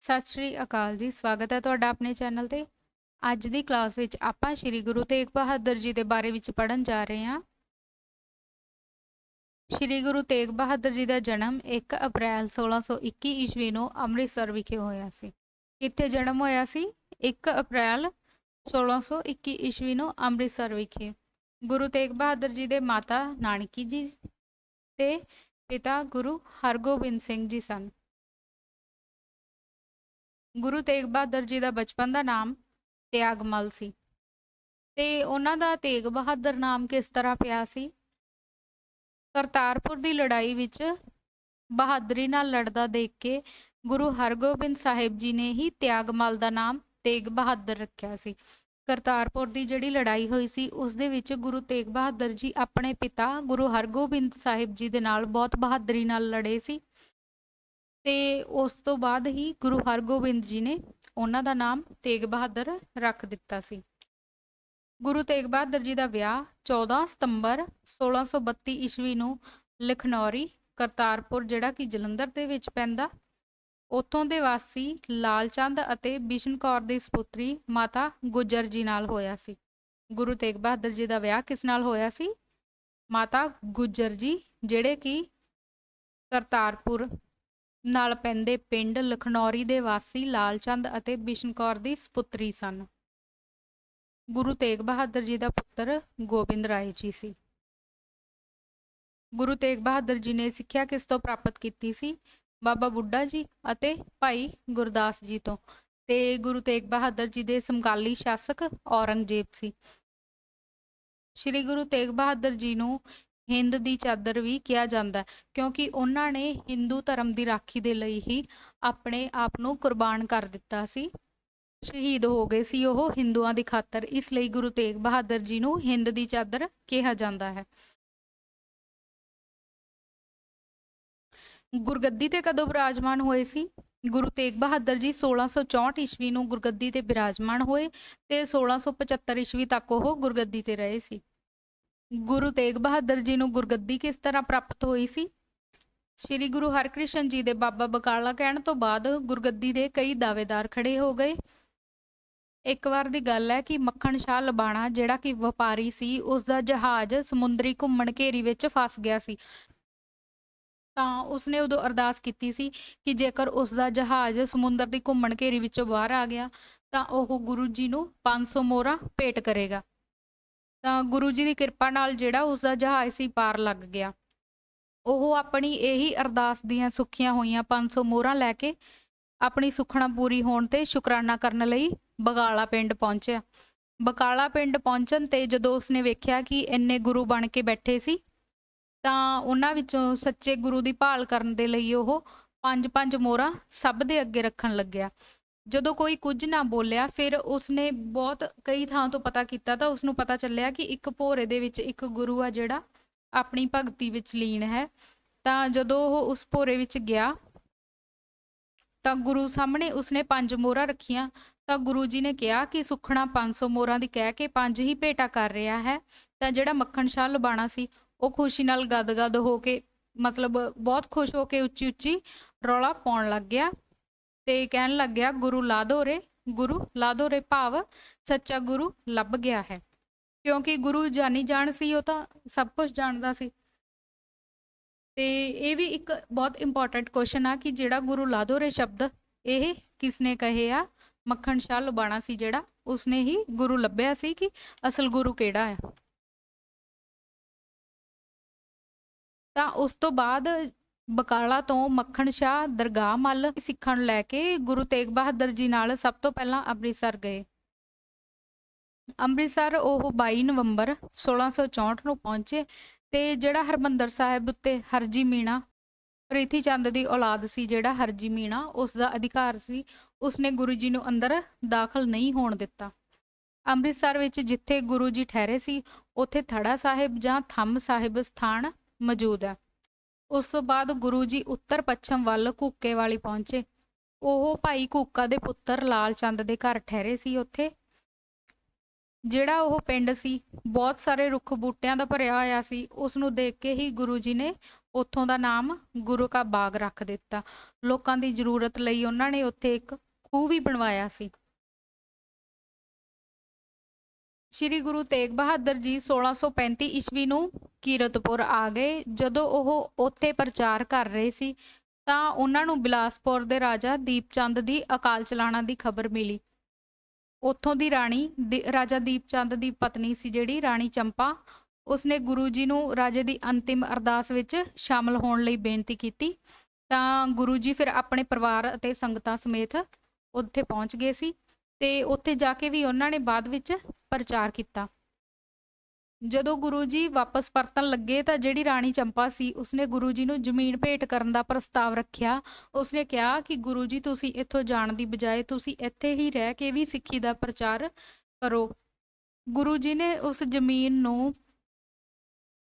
ਸਤਿ ਸ਼੍ਰੀ ਅਕਾਲ ਜੀ, ਸਵਾਗਤ ਹੈ ਤੁਹਾਡਾ ਆਪਣੇ ਚੈਨਲ ਤੇ। ਅੱਜ ਦੀ ਕਲਾਸ ਵਿੱਚ ਆਪਾਂ ਸ੍ਰੀ ਗੁਰੂ ਤੇਗ ਬਹਾਦਰ ਜੀ ਦੇ ਬਾਰੇ ਵਿੱਚ ਪੜਨ ਜਾ ਰਹੇ ਹਾਂ। ਸ੍ਰੀ ਗੁਰੂ ਤੇਗ ਬਹਾਦਰ ਜੀ ਦਾ ਜਨਮ 1 ਅਪ੍ਰੈਲ 1621 ਈਸਵੀ ਨੂੰ ਅੰਮ੍ਰਿਤਸਰ ਵਿਖੇ ਹੋਇਆ ਸੀ। ਕਿੱਥੇ ਜਨਮ ਹੋਇਆ ਸੀ? 1 ਅਪ੍ਰੈਲ 1621 ਈਸਵੀ ਨੂੰ ਅੰਮ੍ਰਿਤਸਰ ਵਿਖੇ। ਗੁਰੂ ਤੇਗ ਬਹਾਦਰ ਜੀ ਦੇ ਮਾਤਾ ਨਾਨਕੀ ਜੀ ਤੇ ਪਿਤਾ ਗੁਰੂ ਹਰਗੋਬਿੰਦ ਸਿੰਘ ਜੀ ਸਨ। ਗੁਰੂ ਤੇਗ ਬਹਾਦਰ ਜੀ ਦਾ ਬਚਪਨ ਦਾ ਨਾਮ ਤਿਆਗਮਲ ਸੀ। ਤੇ ਉਹਨਾਂ ਦਾ ਤੇਗ ਬਹਾਦਰ ਨਾਮ ਕਿਸ ਤਰ੍ਹਾਂ ਪਿਆ ਸੀ? ਕਰਤਾਰਪੁਰ ਦੀ ਲੜਾਈ ਵਿੱਚ ਬਹਾਦਰੀ ਨਾਲ ਲੜਦਾ ਦੇਖ ਕੇ ਗੁਰੂ ਹਰਗੋਬਿੰਦ ਸਾਹਿਬ ਜੀ ਨੇ ਹੀ ਤਿਆਗਮਲ ਦਾ ਨਾਮ ਤੇਗ ਬਹਾਦਰ ਰੱਖਿਆ ਸੀ। ਕਰਤਾਰਪੁਰ ਦੀ ਜਿਹੜੀ ਲੜਾਈ ਹੋਈ ਸੀ, ਉਸ ਦੇ ਵਿੱਚ ਗੁਰੂ ਤੇਗ ਬਹਾਦਰ ਜੀ ਆਪਣੇ ਪਿਤਾ ਗੁਰੂ ਹਰਗੋਬਿੰਦ ਸਾਹਿਬ ਜੀ ਦੇ ਨਾਲ ਬਹੁਤ ਬਹਾਦਰੀ ਨਾਲ ਲੜੇ ਸੀ। ਤੇ ਉਸ ਤੋਂ ਬਾਅਦ ਹੀ ਗੁਰੂ ਹਰਗੋਬਿੰਦ ਜੀ ਨੇ ਉਹਨਾਂ ਦਾ ਨਾਮ ਤੇਗ ਬਹਾਦਰ ਰੱਖ ਦਿੱਤਾ ਸੀ। ਗੁਰੂ ਤੇਗ ਬਹਾਦਰ ਜੀ ਦਾ ਵਿਆਹ 14 ਸਤੰਬਰ 1632 ਈਸਵੀ ਨੂੰ ਲਖਨੌਰੀ, ਕਰਤਾਰਪੁਰ, ਜਿਹੜਾ ਕਿ ਜਲੰਧਰ ਦੇ ਵਿੱਚ ਪੈਂਦਾ, ਉੱਥੋਂ ਦੇ ਵਾਸੀ ਲਾਲਚੰਦ ਅਤੇ ਬਿਸ਼ਨ ਕੌਰ ਦੀ ਸੁਪੁੱਤਰੀ ਮਾਤਾ ਗੁਜਰ ਜੀ ਨਾਲ ਹੋਇਆ ਸੀ। ਗੁਰੂ ਤੇਗ ਬਹਾਦਰ ਜੀ ਦਾ ਵਿਆਹ ਕਿਸ ਨਾਲ ਹੋਇਆ ਸੀ? ਮਾਤਾ ਗੁਜਰ ਜੀ, ਜਿਹੜੇ ਕਿ ਕਰਤਾਰਪੁਰ ਨਾਲ ਪੈਂਦੇ ਪਿੰਡ ਲਖਨੌਰੀ ਦੇ ਵਾਸੀ ਲਾਲਚੰਦ ਅਤੇ ਬਿਸ਼ਨ ਕੌਰ ਦੀ ਸੁਪੁੱਤਰੀ ਸਨ। ਗੁਰੂ ਤੇਗ ਬਹਾਦਰ ਜੀ ਦਾ ਪੁੱਤਰ ਗੋਬਿੰਦ ਰਾਏ ਜੀ ਸੀ। ਗੁਰੂ ਤੇਗ ਬਹਾਦਰ ਜੀ ਨੇ ਸਿੱਖਿਆ ਕਿਸ ਤੋਂ ਪ੍ਰਾਪਤ ਕੀਤੀ ਸੀ? ਬਾਬਾ ਬੁੱਢਾ ਜੀ ਅਤੇ ਭਾਈ ਗੁਰਦਾਸ ਜੀ ਤੋਂ। ਤੇ ਗੁਰੂ ਤੇਗ ਬਹਾਦਰ ਜੀ ਦੇ ਸਮਕਾਲੀ ਸ਼ਾਸਕ ਔਰੰਗਜ਼ੇਬ ਸੀ। ਸ੍ਰੀ ਗੁਰੂ ਤੇਗ ਬਹਾਦਰ ਜੀ ਨੂੰ ਹਿੰਦ ਦੀ ਚਾਦਰ ਵੀ ਕਿਹਾ ਜਾਂਦਾ ਕਿਉਂਕਿ ਉਹਨਾਂ ਨੇ ਹਿੰਦੂ ਧਰਮ ਦੀ ਰਾਖੀ ਦੇ ਲਈ ਹੀ ਆਪਣੇ ਆਪ ਨੂੰ ਕੁਰਬਾਨ ਕਰ ਦਿੱਤਾ ਸੀ। ਸ਼ਹੀਦ ਹੋ ਗਏ ਸੀ ਉਹ ਹਿੰਦੂਆਂ ਦੀ ਖਾਤਰ, ਇਸ ਲਈ ਗੁਰੂ ਤੇਗ ਬਹਾਦਰ ਜੀ ਨੂੰ ਹਿੰਦ ਦੀ ਚਾਦਰ ਕਿਹਾ ਜਾਂਦਾ ਹੈ। ਗੁਰਗੱਦੀ ਤੇ ਕਦੋਂ ਬਿਰਾਜਮਾਨ ਹੋਏ ਸੀ? ਗੁਰੂ ਤੇਗ ਬਹਾਦਰ ਜੀ 1664 ਈਸਵੀ ਨੂੰ ਗੁਰਗੱਦੀ ਤੇ ਬਿਰਾਜਮਾਨ ਹੋਏ ਤੇ 1675 ਈਸਵੀ ਤੱਕ ਉਹ ਗੁਰਗੱਦੀ ਤੇ ਰਹੇ ਸੀ। ਗੁਰੂ ਤੇਗ ਬਹਾਦਰ ਜੀ ਨੂੰ ਗੁਰਗੱਦੀ ਕਿਸ ਤਰ੍ਹਾਂ ਪ੍ਰਾਪਤ ਹੋਈ ਸੀ? ਸ੍ਰੀ ਗੁਰੂ ਹਰਕ੍ਰਿਸ਼ਨ ਜੀ ਦੇ ਬਾਬਾ ਬਕਾਲਾ ਕਹਿਣ ਤੋਂ ਬਾਅਦ ਗੁਰਗੱਦੀ ਦੇ ਕਈ ਦਾਅਵੇਦਾਰ ਖੜੇ ਹੋ ਗਏ। ਇੱਕ ਵਾਰ ਦੀ ਗੱਲ ਹੈ ਕਿ ਮੱਖਣ ਸ਼ਾਹ ਲਬਾਣਾ ਜਿਹੜਾ ਕਿ ਵਪਾਰੀ ਸੀ, ਉਸ ਦਾ ਜਹਾਜ਼ ਸਮੁੰਦਰੀ ਘੁੰਮਣ ਘੇਰੀ ਵਿੱਚ ਫਸ ਗਿਆ ਸੀ। ਤਾਂ ਉਸਨੇ ਉਦੋਂ ਅਰਦਾਸ ਕੀਤੀ ਸੀ ਕਿ ਜੇਕਰ ਉਸ ਦਾ ਜਹਾਜ਼ ਸਮੁੰਦਰ ਦੀ ਘੁੰਮਣ ਘੇਰੀ ਵਿੱਚੋਂ ਬਾਹਰ ਆ ਗਿਆ, ਤਾਂ ਉਹ ਗੁਰੂ ਜੀ ਨੂੰ 500 ਮੋਹਰਾਂ ਭੇਟ ਕਰੇਗਾ। ਤਾਂ ਗੁਰੂ ਜੀ ਦੀ ਕਿਰਪਾ ਨਾਲ ਜਿਹੜਾ ਉਸ ਦਾ ਜਹਾਜ਼ ਸੀ ਪਾਰ ਲੱਗ ਗਿਆ। ਉਹ ਆਪਣੀ ਇਹੀ ਅਰਦਾਸ ਦੀਆਂ ਸੁੱਖੀਆਂ ਹੋਈਆਂ 500 ਮੋਹਰਾਂ ਲੈ ਕੇ ਆਪਣੀ ਸੁਖਣਾ ਪੂਰੀ ਹੋਣ ਤੇ ਸ਼ੁਕਰਾਨਾ ਕਰਨ ਲਈ ਬਗਾਲਾ ਪਿੰਡ ਪਹੁੰਚਿਆ। ਬਕਾਲਾ ਪਿੰਡ ਪਹੁੰਚਣ ਤੇ ਜਦੋਂ ਉਸਨੇ ਵੇਖਿਆ ਕਿ ਇੰਨੇ ਗੁਰੂ ਬਣ ਕੇ ਬੈਠੇ ਸੀ, ਤਾਂ ਉਹਨਾਂ ਵਿੱਚੋਂ ਸੱਚੇ ਗੁਰੂ ਦੀ ਭਾਲ ਕਰਨ ਦੇ ਲਈ ਉਹ ਪੰਜ ਪੰਜ ਮੋਹਰਾਂ ਸਭ ਦੇ ਅੱਗੇ ਰੱਖਣ ਲੱਗਿਆ। ਜਦੋਂ ਕੋਈ ਕੁਝ ਨਾ ਬੋਲਿਆ, ਫਿਰ ਉਸਨੇ ਬਹੁਤ ਕਈ ਥਾਂ ਤੋਂ ਪਤਾ ਕੀਤਾ ਤਾਂ ਉਸਨੂੰ ਪਤਾ ਚੱਲਿਆ ਕਿ ਇੱਕ ਭੋਰੇ ਦੇ ਵਿੱਚ ਇੱਕ ਗੁਰੂ ਆ ਜਿਹੜਾ ਆਪਣੀ ਭਗਤੀ ਵਿੱਚ ਲੀਨ ਹੈ। ਤਾਂ ਜਦੋਂ ਉਹ ਉਸ ਭੋਰੇ ਵਿੱਚ ਗਿਆ, ਤਾਂ ਗੁਰੂ ਸਾਹਮਣੇ ਉਸਨੇ ਪੰਜ ਮੋਹਰਾਂ ਰੱਖੀਆਂ। ਤਾਂ ਗੁਰੂ ਜੀ ਨੇ ਕਿਹਾ ਕਿ ਸੁਖਣਾ 500 ਮੋਹਰਾਂ ਦੀ ਕਹਿ ਕੇ ਪੰਜ ਹੀ ਭੇਟਾ ਕਰ ਰਿਹਾ ਹੈ। ਤਾਂ ਜਿਹੜਾ ਮੱਖਣ ਸ਼ਾਹ ਲਬਾਣਾ ਸੀ, ਉਹ ਖੁਸ਼ੀ ਨਾਲ ਗਦਗਦ ਹੋ ਕੇ ਮਤਲਬ ਬਹੁਤ ਖੁਸ਼ ਹੋ ਕੇ ਉੱਚੀ ਉੱਚੀ ਰੌਲਾ ਪਾਉਣ ਲੱਗ ਗਿਆ। ਤੇ ਕਹਿਣ ਲੱਗ ਗਿਆ, ਗੁਰੂ ਲਾਦੋਰੇ ਗੁਰੂ ਲਾਦੋ ਰੇ ਭਾਵ, ਸੱਚਾ ਗੁਰੂ ਲੱਭ ਗਿਆ ਹੈ। ਕਿਉਂਕਿ ਗੁਰੂ ਜਾਣੀ ਜਾਣ ਸੀ, ਉਹ ਤਾਂ ਸਭ ਕੁਝ ਜਾਣਦਾ ਸੀ। ਤੇ ਇਹ ਵੀ ਇੱਕ ਬਹੁਤ ਇੰਪੋਰਟੈਂਟ ਕੁਐਸਚਨ ਆ ਕਿ ਜਿਹੜਾ ਗੁਰੂ ਲਾਦੋਰੇ ਸ਼ਬਦ, ਇਹ ਕਿਸਨੇ ਕਹੇ ਆ? ਮੱਖਣ ਸ਼ਾਹ ਲਬਾਣਾ ਸੀ ਜਿਹੜਾ, ਉਸਨੇ ਹੀ ਗੁਰੂ ਲੱਭਿਆ ਸੀ ਕਿ ਅਸਲ ਗੁਰੂ ਕਿਹੜਾ ਹੈ ਤਾਂ ਉਸ ਤੋਂ ਬਾਅਦ ਬਕਾਲਾ ਤੋਂ ਮੱਖਣ ਸ਼ਾਹ ਦਰਗਾਹ ਮੱਲ ਸਿੱਖਣ ਲੈ ਕੇ ਗੁਰੂ ਤੇਗ ਬਹਾਦਰ ਜੀ ਨਾਲ ਸਭ ਤੋਂ ਪਹਿਲਾਂ ਅੰਮ੍ਰਿਤਸਰ ਗਏ। ਅੰਮ੍ਰਿਤਸਰ ਉਹ 22 ਨਵੰਬਰ 1664 ਨੂੰ ਪਹੁੰਚੇ ਤੇ ਜਿਹੜਾ ਹਰਮੰਦਰ ਸਾਹਿਬ ਉੱਤੇ ਹਰਜੀ ਮੀਣਾ, ਪ੍ਰੀਤੀ ਚੰਦ ਦੀ ਔਲਾਦ ਸੀ ਜਿਹੜਾ ਹਰਜੀ ਮੀਣਾ, ਉਸ ਦਾ ਅਧਿਕਾਰ ਸੀ, ਉਸਨੇ ਗੁਰੂ ਜੀ ਨੂੰ ਅੰਦਰ ਦਾਖਲ ਨਹੀਂ ਹੋਣ ਦਿੱਤਾ। ਅੰਮ੍ਰਿਤਸਰ ਵਿੱਚ ਜਿੱਥੇ ਗੁਰੂ ਜੀ ਠਹਿਰੇ ਸੀ, ਉੱਥੇ ਥੜਾ ਸਾਹਿਬ ਜਾਂ ਥੰਮ ਸਾਹਿਬ ਸਥਾਨ ਮੌਜੂਦ ਹੈ। ਉਸ ਤੋਂ ਬਾਅਦ ਗੁਰੂ ਜੀ ਉੱਤਰ ਪੱਛਮ ਵੱਲ ਕੂਕੇ ਵਾਲੀ ਪਹੁੰਚੇ। ਉਹ ਭਾਈ ਕੂਕਾ ਦੇ ਪੁੱਤਰ ਲਾਲ ਚੰਦ ਦੇ ਘਰ ਠਹਿਰੇ ਸੀ ਉੱਥੇ। ਜਿਹੜਾ ਉਹ ਪਿੰਡ ਸੀ, ਬਹੁਤ ਸਾਰੇ ਰੁੱਖ ਬੂਟਿਆਂ ਦਾ ਭਰਿਆ ਹੋਇਆ ਸੀ। ਉਸ ਨੂੰ ਦੇਖ ਕੇ ਹੀ ਗੁਰੂ ਜੀ ਨੇ ਉੱਥੋਂ ਦਾ ਨਾਮ ਗੁਰੂ ਕਾ ਬਾਗ ਰੱਖ ਦਿੱਤਾ। ਲੋਕਾਂ ਦੀ ਜ਼ਰੂਰਤ ਲਈ ਉਹਨਾਂ ਨੇ ਉੱਥੇ ਇੱਕ ਖੂਹ ਵੀ ਬਣਵਾਇਆ ਸੀ। ਸ਼੍ਰੀ ਗੁਰੂ ਤੇਗ ਬਹਾਦਰ ਜੀ 1635 ਈਸਵੀ ਨੂੰ ਕੀਰਤਪੁਰ ਆ ਗਏ। ਜਦੋਂ ਉਹ ਉੱਥੇ ਪ੍ਰਚਾਰ ਕਰ ਰਹੇ ਸੀ, ਤਾਂ ਉਹਨਾਂ ਨੂੰ ਬਿਲਾਸਪੁਰ ਦੇ ਰਾਜਾ ਦੀਪਚੰਦ ਦੀ ਅਕਾਲ ਚਲਾਣਾ ਦੀ ਖਬਰ ਮਿਲੀ। ਉੱਥੋਂ ਦੀ ਰਾਣੀ ਦੀ- ਰਾਜਾ ਦੀਪਚੰਦ ਦੀ ਪਤਨੀ ਸੀ ਜਿਹੜੀ, ਰਾਣੀ ਚੰਪਾ। ਉਸਨੇ ਗੁਰੂ ਜੀ ਨੂੰ ਰਾਜੇ ਦੀ ਅੰਤਿਮ ਅਰਦਾਸ ਵਿੱਚ ਸ਼ਾਮਲ ਹੋਣ ਲਈ ਬੇਨਤੀ ਕੀਤੀ। ਤਾਂ ਗੁਰੂ ਜੀ ਫਿਰ ਆਪਣੇ ਪਰਿਵਾਰ ਅਤੇ ਸੰਗਤਾਂ ਸਮੇਤ ਉੱਥੇ ਪਹੁੰਚ ਗਏ ਸੀ। ਤੇ ਉੱਥੇ ਜਾ ਕੇ ਵੀ ਉਹਨਾਂ ਨੇ ਬਾਅਦ ਵਿੱਚ ਪ੍ਰਚਾਰ ਕੀਤਾ। ਜਦੋਂ ਗੁਰੂ ਜੀ ਵਾਪਸ ਪਰਤਣ ਲੱਗੇ ਤਾਂ ਜਿਹੜੀ ਰਾਣੀ ਚੰਪਾ ਸੀ, ਉਸਨੇ ਗੁਰੂ ਜੀ ਨੂੰ ਜ਼ਮੀਨ ਭੇਟ ਕਰਨ ਦਾ ਪ੍ਰਸਤਾਵ ਰੱਖਿਆ। ਉਸਨੇ ਕਿਹਾ ਕਿ ਗੁਰੂ ਜੀ, ਤੁਸੀਂ ਇੱਥੋਂ ਜਾਣ ਦੀ ਬਜਾਏ ਤੁਸੀਂ ਇੱਥੇ ਹੀ ਰਹਿ ਕੇ ਵੀ ਸਿੱਖੀ ਦਾ ਪ੍ਰਚਾਰ ਕਰੋ। ਗੁਰੂ ਜੀ ਨੇ ਉਸ ਜ਼ਮੀਨ ਨੂੰ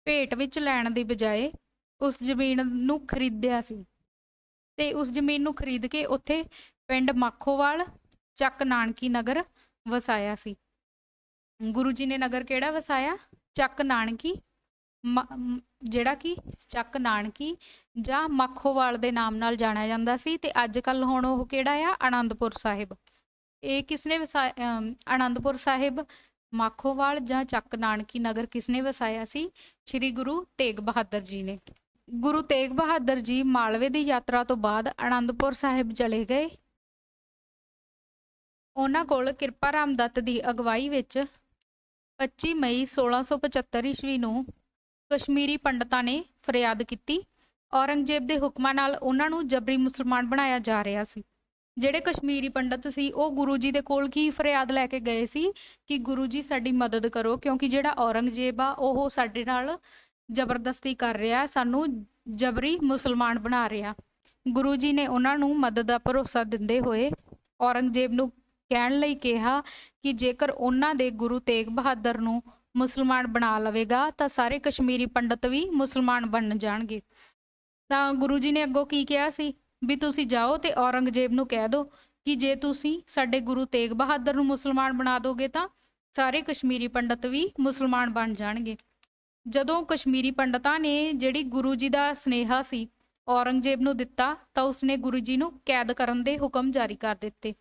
ਭੇਟ ਵਿੱਚ ਲੈਣ ਦੀ ਬਜਾਏ ਉਸ ਜ਼ਮੀਨ ਨੂੰ ਖਰੀਦਿਆ ਸੀ। ਤੇ ਉਸ ਜ਼ਮੀਨ ਨੂੰ ਖਰੀਦ ਕੇ ਉੱਥੇ ਪਿੰਡ ਮਾਖੋਵਾਲ ਚੱਕ ਨਾਨਕੀ ਨਗਰ ਵਸਾਇਆ ਸੀ। ਗੁਰੂ ਜੀ ਨੇ ਨਗਰ ਕਿਹੜਾ ਵਸਾਇਆ? ਚੱਕ ਨਾਨਕੀ ਜਿਹੜਾ ਕਿ ਚੱਕ ਨਾਨਕੀ ਜਾਂ ਮੱਖੋਵਾਲ ਦੇ ਨਾਮ ਨਾਲ ਜਾਣਿਆ ਜਾਂਦਾ ਸੀ ਤੇ ਅੱਜ ਕੱਲ ਹੁਣ ਉਹ ਕਿਹੜਾ ਆ? ਆਨੰਦਪੁਰ ਸਾਹਿਬ। ਇਹ ਕਿਸਨੇ ਵਸਾਇਆ ਅਮ, ਆਨੰਦਪੁਰ ਸਾਹਿਬ ਮਾਖੋਵਾਲ ਜਾਂ ਚੱਕ ਨਾਨਕੀ ਨਗਰ ਕਿਸਨੇ ਵਸਾਇਆ ਸੀ? ਸ੍ਰੀ ਗੁਰੂ ਤੇਗ ਬਹਾਦਰ ਜੀ ਨੇ। ਗੁਰੂ ਤੇਗ ਬਹਾਦਰ ਜੀ ਮਾਲਵੇ ਦੀ ਯਾਤਰਾ ਤੋਂ ਬਾਅਦ ਆਨੰਦਪੁਰ ਸਾਹਿਬ ਚਲੇ ਗਏ। ਉਹਨਾਂ ਕੋਲ ਕਿਰਪਾ ਰਾਮ ਦੱਤ ਦੀ ਅਗਵਾਈ ਵਿੱਚ 25 ਮਈ 1675 ਈਸਵੀ ਨੂੰ ਕਸ਼ਮੀਰੀ ਪੰਡਤਾਂ ਨੇ ਫਰਿਆਦ ਕੀਤੀ। ਔਰੰਗਜ਼ੇਬ ਦੇ ਹੁਕਮਾਂ ਨਾਲ ਉਹਨਾਂ ਨੂੰ ਜਬਰੀ ਮੁਸਲਮਾਨ ਬਣਾਇਆ ਜਾ ਰਿਹਾ ਸੀ। ਜਿਹੜੇ ਕਸ਼ਮੀਰੀ ਪੰਡਤ ਸੀ, ਉਹ ਗੁਰੂ ਜੀ ਦੇ ਕੋਲ ਕੀ ਫਰਿਆਦ ਲੈ ਕੇ ਗਏ ਸੀ ਕਿ ਗੁਰੂ ਜੀ ਸਾਡੀ ਮਦਦ ਕਰੋ, ਕਿਉਂਕਿ ਜਿਹੜਾ ਔਰੰਗਜ਼ੇਬ ਆ, ਉਹ ਸਾਡੇ ਨਾਲ ਜ਼ਬਰਦਸਤੀ ਕਰ ਰਿਹਾ, ਸਾਨੂੰ ਜਬਰੀ ਮੁਸਲਮਾਨ ਬਣਾ ਰਿਹਾ। ਗੁਰੂ ਜੀ ਨੇ ਉਹਨਾਂ ਨੂੰ ਮਦਦ ਦਾ ਭਰੋਸਾ ਦਿੰਦੇ ਹੋਏ ਔਰੰਗਜ਼ੇਬ ਨੂੰ ਕਹਿਣ ਲਈ ਕਿਹਾ ਕਿ ਜੇਕਰ ਉਹਨਾਂ ਦੇ ਗੁਰੂ ਤੇਗ ਬਹਾਦਰ ਨੂੰ ਮੁਸਲਮਾਨ ਬਣਾ ਲਵੇਗਾ, ਤਾਂ ਸਾਰੇ ਕਸ਼ਮੀਰੀ ਪੰਡਤ ਵੀ ਮੁਸਲਮਾਨ ਬਣ ਜਾਣਗੇ। ਤਾਂ ਗੁਰੂ ਜੀ ਨੇ ਅੱਗੋਂ ਕੀ ਕਿਹਾ ਸੀ? ਵੀ ਤੁਸੀਂ ਜਾਓ ਤੇ ਔਰੰਗਜ਼ੇਬ ਨੂੰ ਕਹਿ ਦਿਓ ਕਿ ਜੇ ਤੁਸੀਂ ਸਾਡੇ ਗੁਰੂ ਤੇਗ ਬਹਾਦਰ ਨੂੰ ਮੁਸਲਮਾਨ ਬਣਾ ਦੋਗੇ, ਤਾਂ ਸਾਰੇ ਕਸ਼ਮੀਰੀ ਪੰਡਤ ਵੀ ਮੁਸਲਮਾਨ ਬਣ ਜਾਣਗੇ। ਜਦੋਂ ਕਸ਼ਮੀਰੀ ਪੰਡਤਾਂ ਨੇ ਜਿਹੜੀ ਗੁਰੂ ਜੀ ਦਾ ਸਨੇਹਾ ਸੀ ਔਰੰਗਜ਼ੇਬ ਨੂੰ ਦਿੱਤਾ, ਤਾਂ ਉਸਨੇ ਗੁਰੂ ਜੀ ਨੂੰ ਕੈਦ ਕਰਨ ਦੇ ਹੁਕਮ ਜਾਰੀ ਕਰ ਦਿੱਤੇ।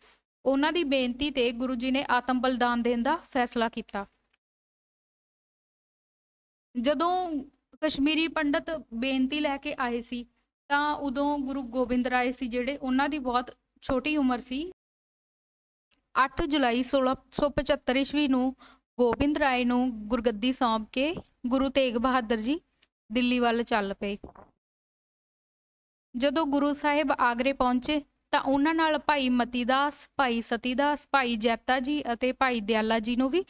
ਉਹਨਾਂ ਦੀ ਬੇਨਤੀ ਤੇ ਗੁਰੂ ਜੀ ਨੇ ਆਤਮ ਬਲਿਦਾਨ ਦੇਣ ਦਾ ਫੈਸਲਾ ਕੀਤਾ। ਜਦੋਂ ਕਸ਼ਮੀਰੀ ਪੰਡਤ ਬੇਨਤੀ ਲੈ ਕੇ ਆਏ ਸੀ, ਤਾਂ ਉਦੋਂ ਗੁਰੂ ਗੋਬਿੰਦ ਰਾਏ ਸੀ ਜਿਹੜੇ, ਉਹਨਾਂ ਦੀ ਬਹੁਤ ਛੋਟੀ ਉਮਰ ਸੀ। 8 ਜੁਲਾਈ 1675 ਈਸਵੀ ਨੂੰ ਗੋਬਿੰਦ ਰਾਏ ਨੂੰ ਗੁਰਗੱਦੀ ਸੌਂਪ ਕੇ ਗੁਰੂ ਤੇਗ ਬਹਾਦਰ ਜੀ ਦਿੱਲੀ ਵੱਲ ਚੱਲ ਪਏ। ਜਦੋਂ ਗੁਰੂ ਸਾਹਿਬ ਆਗਰੇ ਪਹੁੰਚੇ ਤਾਂ ਉਹਨਾਂ ਨਾਲ ਭਾਈ ਮਤੀਦਾਸ, ਭਾਈ ਸਤੀਦਾਸ, ਭਾਈ ਜੈਤਾ ਜੀ ਅਤੇ ਭਾਈ ਦਿਆਲਾ ਜੀ ਨੂੰ ਵੀ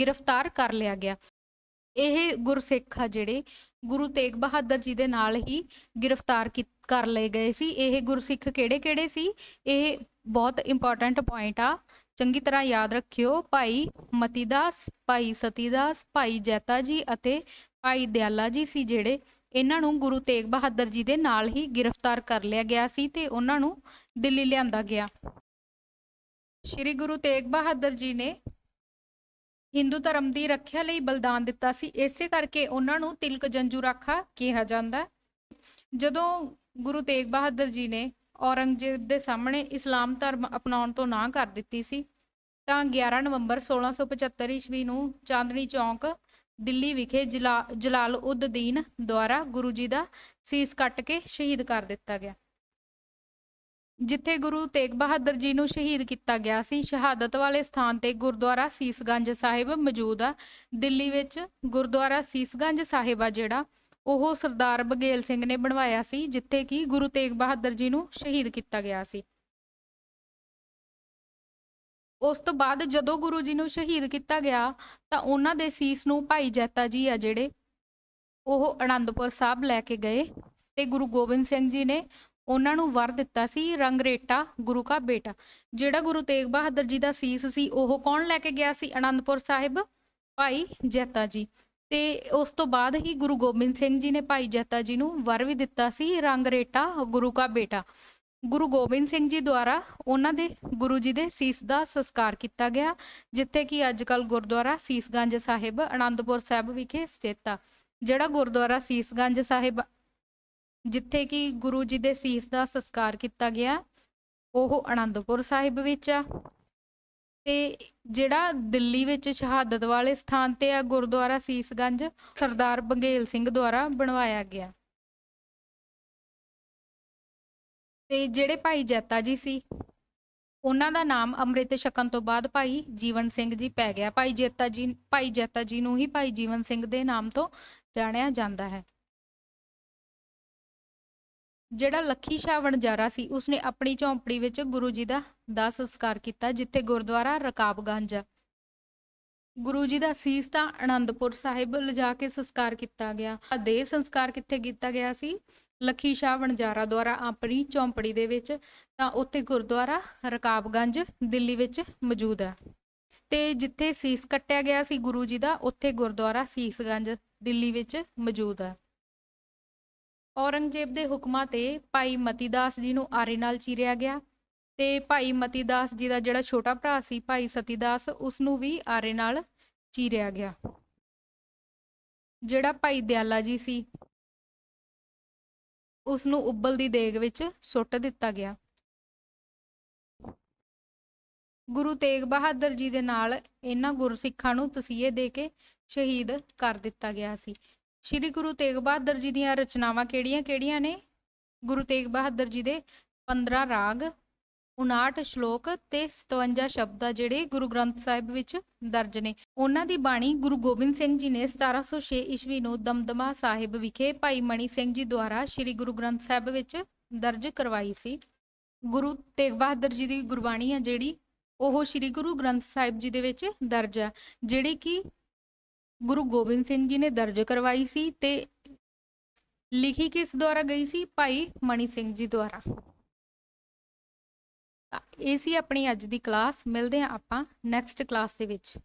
ਗ੍ਰਿਫਤਾਰ ਕਰ ਲਿਆ ਗਿਆ। ਇਹ ਗੁਰਸਿੱਖ ਆ ਜਿਹੜੇ ਗੁਰੂ ਤੇਗ ਬਹਾਦਰ ਜੀ ਦੇ ਨਾਲ ਹੀ ਗ੍ਰਿਫਤਾਰ ਕਰ ਲਏ ਗਏ ਸੀ। ਇਹ ਗੁਰਸਿੱਖ ਕਿਹੜੇ-ਕਿਹੜੇ ਸੀ? ਇਹ ਬਹੁਤ ਇੰਪੋਰਟੈਂਟ ਪੁਆਇੰਟ ਆ। ਚੰਗੀ ਤਰ੍ਹਾਂ ਯਾਦ ਰੱਖਿਓ, ਭਾਈ ਮਤੀਦਾਸ, ਭਾਈ ਸਤੀਦਾਸ, ਭਾਈ ਜੈਤਾ ਜੀ ਅਤੇ ਭਾਈ ਦਿਆਲਾ ਜੀ ਸੀ ਜਿਹੜੇ ਇਹਨਾਂ ਨੂੰ ਗੁਰੂ ਤੇਗ ਬਹਾਦਰ ਜੀ ਦੇ ਨਾਲ ਹੀ ਗ੍ਰਿਫਤਾਰ ਕਰ ਲਿਆ ਗਿਆ ਸੀ ਤੇ ਉਹਨਾਂ ਨੂੰ ਦਿੱਲੀ ਲਿਆਂਦਾ ਗਿਆ ਸ਼੍ਰੀ ਗੁਰੂ ਤੇਗ ਬਹਾਦਰ ਜੀ ਨੇ ਹਿੰਦੂ ਧਰਮ ਦੀ ਰੱਖਿਆ ਲਈ ਬਲਿਦਾਨ ਦਿੱਤਾ ਸੀ ਇਸੇ ਕਰਕੇ ਉਹਨਾਂ ਨੂੰ ਤਿਲਕ ਜੰਜੂ ਰਾਖਾ ਕਿਹਾ ਜਾਂਦਾ ਹੈ। ਜਦੋਂ ਗੁਰੂ ਤੇਗ ਬਹਾਦਰ ਜੀ ਨੇ ਔਰੰਗਜ਼ੇਬ ਦੇ ਸਾਹਮਣੇ ਇਸਲਾਮ ਧਰਮ ਅਪਣਾਉਣ ਤੋਂ ਨਾ ਕਰ ਦਿੱਤੀ ਸੀ, ਤਾਂ 11 ਨਵੰਬਰ 1675 ਈਸਵੀ ਨੂੰ ਚਾਂਦਨੀ ਚੌਂਕ ਦਿੱਲੀ ਵਿਖੇ ਜਲਾ ਜਲਾਲ ਉਦ ਦੀਨ ਦੁਆਰਾ ਗੁਰੂ ਜੀ ਦਾ ਸੀਸ ਕੱਟ ਕੇ ਸ਼ਹੀਦ ਕਰ ਦਿੱਤਾ ਗਿਆ। ਜਿੱਥੇ ਗੁਰੂ ਤੇਗ ਬਹਾਦਰ ਜੀ ਨੂੰ ਸ਼ਹੀਦ ਕੀਤਾ ਗਿਆ ਸੀ, ਸ਼ਹਾਦਤ ਵਾਲੇ ਸਥਾਨ ਤੇ ਗੁਰਦੁਆਰਾ ਸੀਸਗੰਜ ਸਾਹਿਬ ਮੌਜੂਦ ਆ। ਦਿੱਲੀ ਵਿੱਚ ਗੁਰਦੁਆਰਾ ਸੀਸਗੰਜ ਸਾਹਿਬ ਆ ਜਿਹੜਾ, ਉਹ ਸਰਦਾਰ ਬਗੇਲ ਸਿੰਘ ਨੇ ਬਣਵਾਇਆ ਸੀ, ਜਿੱਥੇ ਕਿ ਗੁਰੂ ਤੇਗ ਬਹਾਦਰ ਜੀ ਨੂੰ ਸ਼ਹੀਦ ਕੀਤਾ ਗਿਆ ਸੀ। ਉਸ ਤੋਂ ਬਾਅਦ ਜਦੋਂ ਗੁਰੂ ਜੀ ਨੂੰ ਸ਼ਹੀਦ ਕੀਤਾ ਗਿਆ, ਤਾਂ ਉਹਨਾਂ ਦੇ ਸੀਸ ਨੂੰ ਭਾਈ ਜੈਤਾ ਜੀ ਆ ਜਿਹੜੇ, ਉਹ ਅਨੰਦਪੁਰ ਸਾਹਿਬ ਲੈ ਕੇ ਗਏ ਤੇ ਗੁਰੂ ਗੋਬਿੰਦ ਸਿੰਘ ਜੀ ਨੇ ਉਹਨਾਂ ਨੂੰ ਵਰ ਦਿੱਤਾ ਸੀ ਰੰਗਰੇਟਾ ਗੁਰੂ ਕਾ ਬੇਟਾ। ਜਿਹੜਾ ਗੁਰੂ ਤੇਗ ਬਹਾਦਰ ਜੀ ਦਾ ਸੀਸ ਸੀ, ਉਹ ਕੌਣ ਲੈ ਕੇ ਗਿਆ ਸੀ? ਅਨੰਦਪੁਰ ਸਾਹਿਬ, ਭਾਈ ਜੈਤਾ ਜੀ। ਤੇ ਉਸ ਤੋਂ ਬਾਅਦ ਹੀ ਗੁਰੂ ਗੋਬਿੰਦ ਸਿੰਘ ਜੀ ਨੇ ਭਾਈ ਜੈਤਾ ਜੀ ਨੂੰ ਵਰ ਵੀ ਦਿੱਤਾ ਸੀ ਰੰਗਰੇਟਾ ਗੁਰੂ ਕਾ ਬੇਟਾ। ਗੁਰੂ ਗੋਬਿੰਦ ਸਿੰਘ ਜੀ ਦੁਆਰਾ ਉਹਨਾਂ ਦੇ ਗੁਰੂ ਜੀ ਦੇ ਸੀਸ ਦਾ ਸੰਸਕਾਰ ਕੀਤਾ ਗਿਆ, ਜਿੱਥੇ ਕਿ ਅੱਜ ਕੱਲ ਗੁਰਦੁਆਰਾ ਸੀਸਗੰਜ ਸਾਹਿਬ ਆਨੰਦਪੁਰ ਸਾਹਿਬ ਵਿਖੇ ਸਥਿਤ ਆ। ਜਿਹੜਾ ਗੁਰਦੁਆਰਾ ਸੀਸਗੰਜ ਸਾਹਿਬ, ਜਿੱਥੇ ਕਿ ਗੁਰੂ ਜੀ ਦੇ ਸੀਸ ਦਾ ਸੰਸਕਾਰ ਕੀਤਾ ਗਿਆ, ਉਹ ਆਨੰਦਪੁਰ ਸਾਹਿਬ ਵਿੱਚ ਆ। ਤੇ ਜਿਹੜਾ ਦਿੱਲੀ ਵਿੱਚ ਸ਼ਹਾਦਤ ਵਾਲੇ ਸਥਾਨ ਤੇ ਆ ਗੁਰਦੁਆਰਾ ਸੀਸਗੰਜ ਸਰਦਾਰ ਬੰਗੇਲ ਸਿੰਘ ਦੁਆਰਾ ਬਣਵਾਇਆ ਗਿਆ। ਤੇ ਜਿਹੜੇ ਭਾਈ ਜੈਤਾ ਜੀ ਸੀ, ਉਹਨਾਂ ਦਾ ਨਾਮ ਅੰਮ੍ਰਿਤ ਛਕਣ ਤੋਂ ਬਾਅਦ ਭਾਈ ਜੀਵਨ ਸਿੰਘ ਜੀ ਪੈ ਗਿਆ। ਭਾਈ ਜੈਤਾ ਜੀ, ਭਾਈ ਜੈਤਾ ਜੀ ਨੂੰ ਹੀ ਭਾਈ ਜੀਵਨ ਸਿੰਘ ਦੇ ਨਾਮ ਤੋਂ ਜਾਣਿਆ ਜਾਂਦਾ ਹੈ। ਜਿਹੜਾ ਲੱਖੀ ਸ਼ਾਹ ਵਣਜਾਰਾ ਸੀ, ਉਸਨੇ ਆਪਣੀ ਝੌਂਪੜੀ ਵਿੱਚ ਗੁਰੂ ਜੀ ਦਾ ਦਾਹ ਸੰਸਕਾਰ ਕੀਤਾ, ਜਿੱਥੇ ਗੁਰਦੁਆਰਾ ਰਕਾਬਗੰਜ ਗੁਰੂ ਜੀ ਦਾ ਸੀਸ ਤਾਂ ਅਨੰਦਪੁਰ ਸਾਹਿਬ ਲਿਜਾ ਕੇ ਸੰਸਕਾਰ ਕੀਤਾ ਗਿਆ। ਦੇ ਸੰਸਕਾਰ ਕਿੱਥੇ ਕੀਤਾ ਗਿਆ ਸੀ? ਲੱਖੀ ਸ਼ਾਹ ਵਣਜਾਰਾ ਦੁਆਰਾ ਆਪਣੀ ਝੌਂਪੜੀ ਦੇ ਵਿੱਚ ਤਾਂ ਉੱਥੇ ਗੁਰਦੁਆਰਾ ਰਕਾਬਗੰਜ, ਦਿੱਲੀ ਵਿੱਚ ਮੌਜੂਦ ਹੈ। ਤੇ ਜਿੱਥੇ ਸੀਸ ਕੱਟਿਆ ਗਿਆ ਸੀ ਗੁਰੂ ਜੀ ਦਾ, ਉੱਥੇ ਗੁਰਦੁਆਰਾ ਸੀਸਗੰਜ, ਦਿੱਲੀ ਵਿੱਚ ਮੌਜੂਦ ਹੈ। ਔਰੰਗਜ਼ੇਬ ਦੇ ਹੁਕਮਾਂ ਤੇ ਭਾਈ ਮਤੀਦਾਸ ਜੀ ਨੂੰ ਆਰੇ ਨਾਲ ਚੀਰਿਆ ਗਿਆ ਤੇ ਭਾਈ ਮਤੀਦਾਸ ਜੀ ਦਾ ਜਿਹੜਾ ਛੋਟਾ ਭਰਾ ਸੀ, ਭਾਈ ਸਤੀਦਾਸ ਉਸ ਨੂੰ ਵੀ ਆਰੇ ਨਾਲ ਚੀਰਿਆ ਗਿਆ। ਜਿਹੜਾ ਭਾਈ ਦਿਆਲਾ ਜੀ ਸੀ ਉਸ ਨੂੰ ਉੱਬਲ ਦੀ ਦੇਗ ਵਿੱਚ ਸੁੱਟ ਦਿੱਤਾ ਗਿਆ। ਗੁਰੂ ਤੇਗ ਬਹਾਦਰ ਜੀ ਦੇ ਨਾਲ ਇਹਨਾਂ ਗੁਰਸਿੱਖਾਂ ਨੂੰ ਤਸੀਹੇ ਦੇ ਕੇ ਸ਼ਹੀਦ ਕਰ ਦਿੱਤਾ ਗਿਆ ਸੀ। ਸ਼੍ਰੀ ਗੁਰੂ ਤੇਗ ਬਹਾਦਰ ਜੀ ਦੀਆਂ ਰਚਨਾਵਾਂ ਕਿਹੜੀਆਂ-ਕਿਹੜੀਆਂ ਨੇ? ਗੁਰੂ ਤੇਗ ਬਹਾਦਰ ਜੀ ਦੇ 15 ਰਾਗ 59 ਸ਼ਲੋਕ ਤੇ 57 ਸ਼ਬਦ ਆ ਜਿਹੜੇ ਗੁਰੂ ਗ੍ਰੰਥ ਸਾਹਿਬ ਵਿੱਚ ਦਰਜ ਨੇ। ਉਹਨਾਂ ਦੀ ਬਾਣੀ ਗੁਰੂ ਗੋਬਿੰਦ ਸਿੰਘ ਜੀ ਨੇ 1706 ਈਸਵੀ ਨੂੰ ਦਮਦਮਾ ਸਾਹਿਬ ਵਿਖੇ ਭਾਈ ਮਣੀ ਸਿੰਘ ਜੀ ਦੁਆਰਾ ਸ੍ਰੀ ਗੁਰੂ ਗ੍ਰੰਥ ਸਾਹਿਬ ਵਿੱਚ ਦਰਜ ਕਰਵਾਈ ਸੀ। ਗੁਰੂ ਤੇਗ ਬਹਾਦਰ ਜੀ ਦੀ ਗੁਰਬਾਣੀ ਆ ਜਿਹੜੀ, ਉਹ ਸ੍ਰੀ ਗੁਰੂ ਗ੍ਰੰਥ ਸਾਹਿਬ ਜੀ ਦੇ ਵਿੱਚ ਦਰਜ ਆ, ਜਿਹੜੀ ਕਿ ਗੁਰੂ ਗੋਬਿੰਦ ਸਿੰਘ ਜੀ ਨੇ ਦਰਜ ਕਰਵਾਈ ਸੀ ਤੇ ਲਿਖੀ ਕਿਸ ਦੁਆਰਾ ਗਈ ਸੀ? ਭਾਈ ਮਣੀ ਸਿੰਘ ਜੀ ਦੁਆਰਾ। ਤਾਂ ਇਹ ਸੀ ਆਪਣੀ ਅੱਜ ਦੀ ਕਲਾਸ ਮਿਲਦੇ ਹਾਂ ਆਪਾਂ ਨੈਕਸਟ ਕਲਾਸ ਦੇ ਵਿੱਚ।